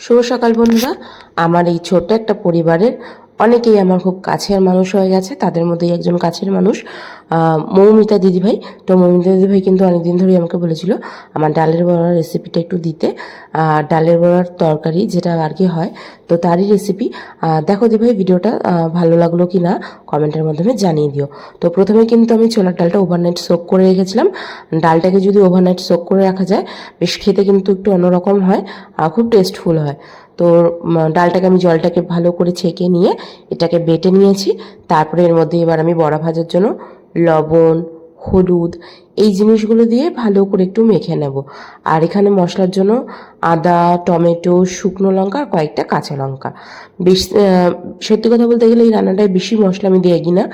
শুভ সকাল বন্ধুরা। আমার এই ছোট্ট একটা পরিবারের অনেকেই আমার খুব কাছের মানুষ হয়ে গেছে, তাদের মধ্যেই একজন কাছের মানুষ মৌমিতা দিদিভাই। তো মৌমিতা দিদিভাই কিন্তু অনেকদিন ধরেই আমাকে বলেছিল, আমার ডালের বড়ার রেসিপিটা একটু দিতে। ডালের বড়ার তরকারি যেটা আর কি হয়, তো তারই রেসিপি দেখো দিদিভাই, ভিডিওটা ভালো লাগল কি না কমেন্টের মাধ্যমে জানিয়ে দিও। তো প্রথমে কিন্তু আমি ছোলার ডালটা ওভারনাইট সোক করে রেখেছিলাম। ডালটাকে যদি ওভারনাইট সোক করে রাখা যায়, বেশ খেতে কিন্তু একটু অন্যরকম হয় আর খুব টেস্টফুল হয়। তো ডালটাকে আমি জলটাকে ভালো করে ছেঁকে নিয়ে এটাকে বেটে নিয়েছি। তারপরে এর মধ্যে এবার আমি বড়া ভাজার জন্য লবণ হলুদ, এই জিনিসগুলো দিয়ে ভালো করে একটু মেখে নেব। আর এখানে মশলার জন্য আদা, টমেটো, শুকনো লঙ্কা আর কয়েকটা কাঁচা লঙ্কা। বেশ সত্যি কথা বলতে গেলে এই রান্নাটায় বেশি মশলা আমি দিই না।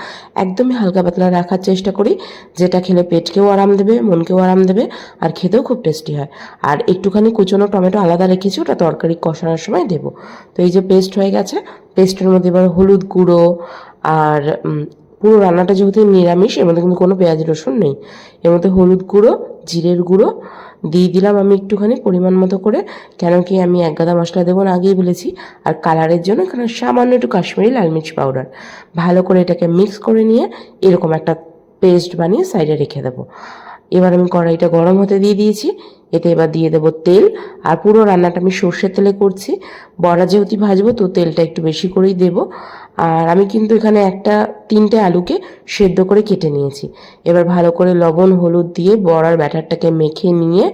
একদমই হালকা পাতলা রাখার চেষ্টা করি, যেটা খেলে পেটকেও আরাম দেবে মনকেও আরাম দেবে আর খেতেও খুব টেস্টি হয়। আর একটুখানি কুচনো টমেটো আলাদা রেখেছি, ওটা তরকারি কষানোর সময় দেবো। তো এই যে পেস্ট হয়ে গেছে পেস্টের মধ্যে এবার হলুদ গুঁড়ো আর পুরো রান্নাটা যেহেতু নিরামিষ, এর মধ্যে কিন্তু কোনো পেঁয়াজ রসুন নেই। এর মধ্যে হলুদ গুঁড়ো, জিরের গুঁড়ো দিয়ে দিলাম আমি একটুখানি পরিমাণ মতো করে, কেন কি আমি এক গাদা মশলা দেবো না আগেই বলেছি। আর কালারের জন্য এখানে সামান্য একটু কাশ্মীরি লাল মির্চ পাউডার। ভালো করে এটাকে মিক্স করে নিয়ে এরকম একটা পেস্ট বানিয়ে সাইডে রেখে দেবো। এবার আমি কড়াইটা গরম হতে দিয়ে দিয়েছি, এতে এবার দিয়ে দেবো তেল। আর পুরো রান্নাটা আমি সর্ষের তেলে করছি। বড়া যেহেতু ভাজবো, তো তেলটা একটু বেশি করেই দেব। আর আমি কিন্তু এখানে একটা, তিনটে আলুকে সেদ্ধ করে কেটে নিয়েছি। এবার ভালো করে লবণ, হলুদ দিয়ে বড়ার ব্যাটারটাকে মেখে নিয়ে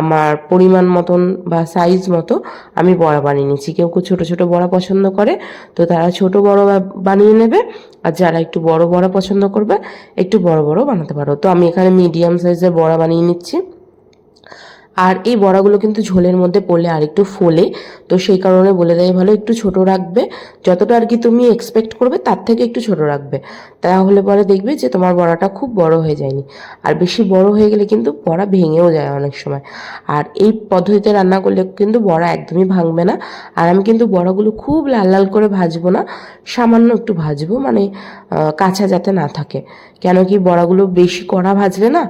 আমার পরিমাণ মতন বা সাইজ মতো আমি বড়া বানিয়ে নিয়েছি। কেউ কেউ ছোটো ছোটো বড়া পছন্দ করে, তো তারা ছোট বড় বানিয়ে নেবে। আর যারা একটু বড় বড় পছন্দ করবে, একটু বড় বড় বানাতে পারো। তো আমি এখানে মিডিয়াম সাইজের বড়া বানিয়ে নিচ্ছি। আর এই বড়াগুলো কিন্তু ঝোলের মধ্যে পড়লে আর একটু ফোলে। তো সেই কারণে বলে দেয়, ভালো, একটু ছোট রাখবে। যতটা আর কি তুমি এক্সপেক্ট করবে, তার থেকে একটু ছোট রাখবে। তাহলে পরে দেখবে যে তোমার বড়াটা খুব বড় হয়ে যায়নি। আর বেশি বড় হয়ে গেলে কিন্তু বড়া ভেঙেও যায় অনেক সময়। আর এই পদ্ধতিতে রান্না করলে কিন্তু বড়া একদমই ভাঙবে না। আর আমি কিন্তু বড়াগুলো খুব লাল লাল করে ভাজবো না, সামান্য একটু ভাজবো মানে কাঁচা যাতে না থাকে। কেন কি বড়াগুলো বেশি কড়া ভাজলে না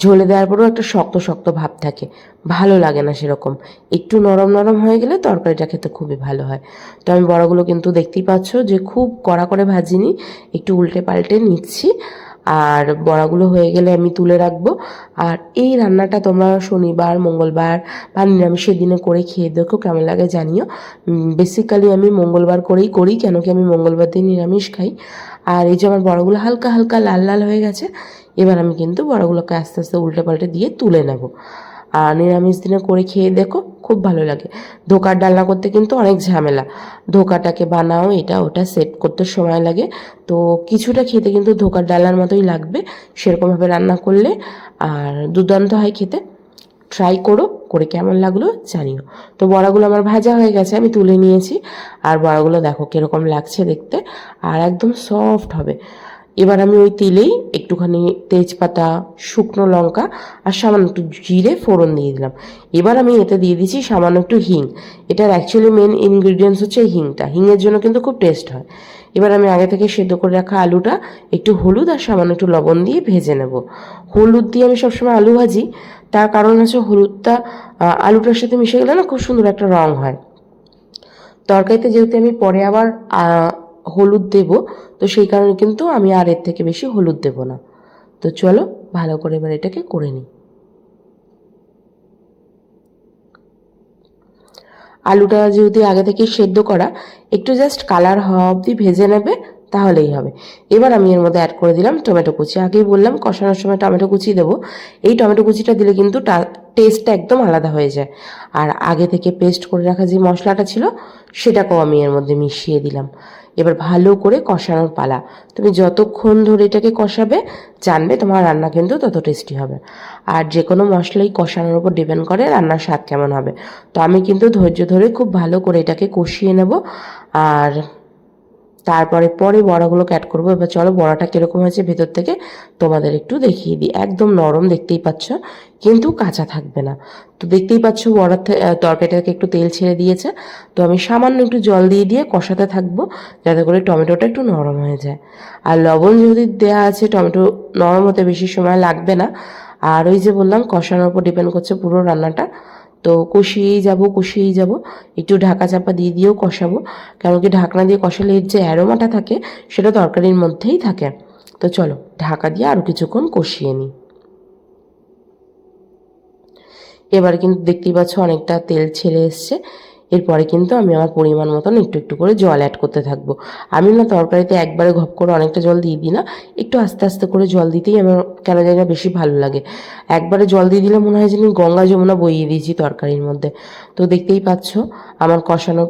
ঝোলে দেওয়ার পরেও একটা শক্ত শক্ত ভাব থাকে। ভালো লাগে না সেরকম। একটু নরম নরম হয়ে গেলে তরকারিটা খেতে খুবই ভালো হয়। তো আমি বড়গুলো কিন্তু দেখতেই পাচ্ছ যে খুব কড়া করে ভাজিনি, একটু উল্টে পাল্টে নিচ্ছি। আর বড়াগুলো হয়ে গেলে আমি তুলে রাখব। আর এই রান্নাটা তোমরা শনিবার, মঙ্গলবার বা নিরামিষের দিনে করে খেয়ে দেখো, কেমন লাগে জানিও। বেসিক্যালি আমি মঙ্গলবার করেই করি, কেন কি আমি মঙ্গলবার দিন নিরামিষ খাই। আর এই যে আমার বড়গুলো হালকা হালকা লাল লাল হয়ে গেছে, এবার আমি কিন্তু বড়গুলোকে আস্তে আস্তে উল্টে পাল্টে দিয়ে তুলে নেব। আর নিরামিষ দিনে করে খেয়ে দেখো, খুব ভালো লাগে। ধোকার ডালনা করতে কিন্তু অনেক ঝামেলা। ধোকাটাকে বানাও, এটা ওটা সেট করতে সময় লাগে। তো কিছুটা খেতে কিন্তু ধোকার ডালনার মতোই লাগবে, সেরকমভাবে রান্না করলে। আর দুর্দান্ত হয় খেতে। ট্রাই করো। করে কেমন লাগল জানিও তো বড়াগুলো আমার ভাজা হয়ে গেছে, আমি তুলে নিয়েছি। আর বড়াগুলো দেখো কীরকম লাগছে দেখতে। আর একদম সফট হবে। এবার আমি ওই তেলেই একটুখানি তেজপাতা, শুকনো লঙ্কা আর সামান্য একটু জিরে ফোড়ন দিয়ে দিলাম। এবার আমি এতে দিয়ে দিচ্ছি সামান্য একটু হিং। এটার অ্যাকচুয়ালি মেন ইনগ্রিডিয়েন্টস হচ্ছে হিংটা। হিংয়ের জন্য কিন্তু খুব টেস্ট হয়। এবার আমি আগে থেকে সেদ্ধ করে রাখা আলুটা একটু হলুদ আর সামান্য একটু লবণ দিয়ে ভেজে নেব। হলুদ দিয়ে আমি সবসময় আলু ভাজি। তার কারণ হচ্ছে হলুদটা আলুটার সাথে মিশে গেলে না খুব সুন্দর একটা রং হয়। তরকারিতে যেহেতু আমি পরে আবার হলুদ দেব, তো সেই কারণে কিন্তু আমি আর এর থেকে বেশি হলুদ দেব না। তো চলো, ভালো করে এবার এটাকে করে নিই। আলুটা যদি আগে থেকে সেদ্ধ করা, একটু জাস্ট কালার হওয়া অবধি ভেজে নেবে তাহলেই হবে। এবার আমি এর মধ্যে অ্যাড করে দিলাম টমেটো কুচি। আগেই বললাম কষানোর সময় টমেটো কুচি দেবো। এই টমেটো কুচিটা দিলে কিন্তু টেস্টটা একদম আলাদা হয়ে যায়। আর আগে থেকে পেস্ট করে রাখা যে মশলাটা ছিল, সেটাকেও আমি এর মধ্যে মিশিয়ে দিলাম। এবার ভালো করে কষানোর পালা। তুমি যতক্ষণ ধরে এটাকে কষাবে, জানবে তোমার রান্না কিন্তু তত টেস্টি হবে। আর যে কোনো মশলাই কষানোর উপর ডিপেন্ড করে রান্নার স্বাদ কেমন হবে। তো আমি কিন্তু ধৈর্য ধরে খুব ভালো করে এটাকে কষিয়ে নেব। আর তারপরে পরে বড়াগুলোকে অ্যাড করব। এবার চলো বড়াটা কীরকম হয়েছে ভেতর থেকে তোমাদের একটু দেখিয়ে দিই। একদম নরম দেখতেই পাচ্ছ, কিন্তু কাঁচা থাকবে না। তো দেখতেই পাচ্ছ বড়ার তরকারিটাকে একটু তেল ছেড়ে দিয়েছে। তো আমি সামান্য একটু জল দিয়ে দিয়ে কষাতে থাকব, যাতে করে টমেটোটা একটু নরম হয়ে যায়। আর লবণ যদি দেওয়া আছে, টমেটো নরম হতে বেশি সময় লাগবে না। আর ওই যে বললাম, কষানোর উপর ডিপেন্ড করছে পুরো রান্নাটা। তো কষিয়েই যাব কষিয়েই যাব। একটু ঢাকা চাপা দিয়ে দিয়েও কষাবো। কারণ কি ঢাকনা দিয়ে কষালে যে অ্যারোমাটা থাকে, সেটা তরকারির মধ্যেই থাকে। তো চলো, ঢাকা দিয়ে আরও কিছুক্ষণ কষিয়ে নিই। এবার কিন্তু দেখতেই পাচ্ছ অনেকটা তেল ছেড়ে এসছে। এরপরে কিন্তু আমি আমার পরিমাণ মতন একটু একটু করে জল অ্যাড করতে থাকব। আমি না তরকারিতে একবারে ঘপ করে অনেকটা জল দিয়ে দিই না, একটু আস্তে আস্তে করে জল দিতেই আমার কেন জানি না বেশি ভালো লাগে। একবারে জল দিয়ে দিলে মনে হয় যে আমি গঙ্গা যমুনা বইয়ে দিয়েছি তরকারির মধ্যে। তো দেখতেই পাচ্ছ, আমার কষানো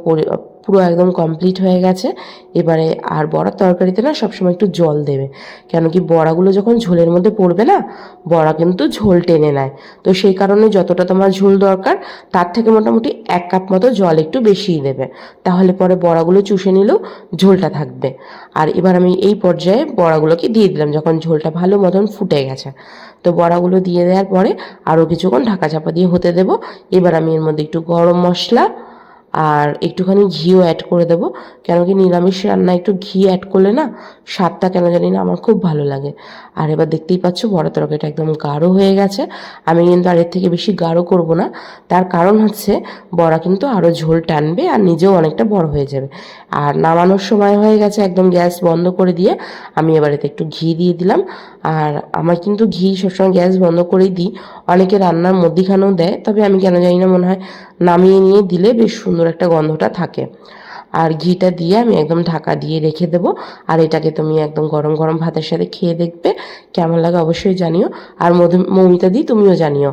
পরি- একদম কমপ্লিট হয়ে গেছে। এবারে আর বড়ার তরকারিতে না সবসময় একটু জল দেবে। কেন কি বড়াগুলো যখন ঝোলের মধ্যে পড়বে না, বড়া কিন্তু ঝোল টেনে নেয়। তো সেই কারণে যতটা তোমার ঝোল দরকার, তার থেকে মোটামুটি এক কাপ মতো জল একটু বেশিই দেবে। তাহলে পরে বড়াগুলো চুষে নিলেও ঝোলটা থাকবে। আর এবার আমি এই পর্যায়ে বড়াগুলোকে দিয়ে দিলাম, যখন ঝোলটা ভালো মতন ফুটে গেছে। তো বড়াগুলো দিয়ে দেওয়ার পরে আরও কিছুক্ষণ ঢাকা চাপা দিয়ে হতে দেবো। এবার আমি এর মধ্যে একটু গরম মশলা আর একটুখানি ঘিও অ্যাড করে দেবো। কেন কি নিরামিষ রান্না একটু ঘি অ্যাড করলে না স্বাদটা কেন জানি না আমার খুব ভালো লাগে। আর এবার দেখতেই পাচ্ছ বড় তরকারিটা একদম গাঢ় হয়ে গেছে। আমি কিন্তু আর এর থেকে বেশি গাঢ় করব না। তার কারণ হচ্ছে বড়া কিন্তু আরও ঝোল টানবে আর নিজেও অনেকটা বড় হয়ে যাবে। আর নামানোর সময় হয়ে গেছে একদম গ্যাস বন্ধ করে দিয়ে আমি এবার এতে একটু ঘি দিয়ে দিলাম। আর আমার কিন্তু ঘি সবসময় গ্যাস বন্ধ করেই দিই। অনেকে রান্নার মধ্যিখানেও দেয়, তবে আমি কেন জানি না মনে হয় নামিয়ে নিয়ে দিলে বেশ সুন্দর একটা গন্ধটা থাকে। আর ঘিটা দিয়ে আমি একদম ঢাকা দিয়ে রেখে দেব। আর এটাকে তুমি একদম গরম গরম ভাতের সাথে খেয়ে দেখবে। কেমন লাগে অবশ্যই জানিও। আর মধু মৌমিতা দি, তুমিও জানিও।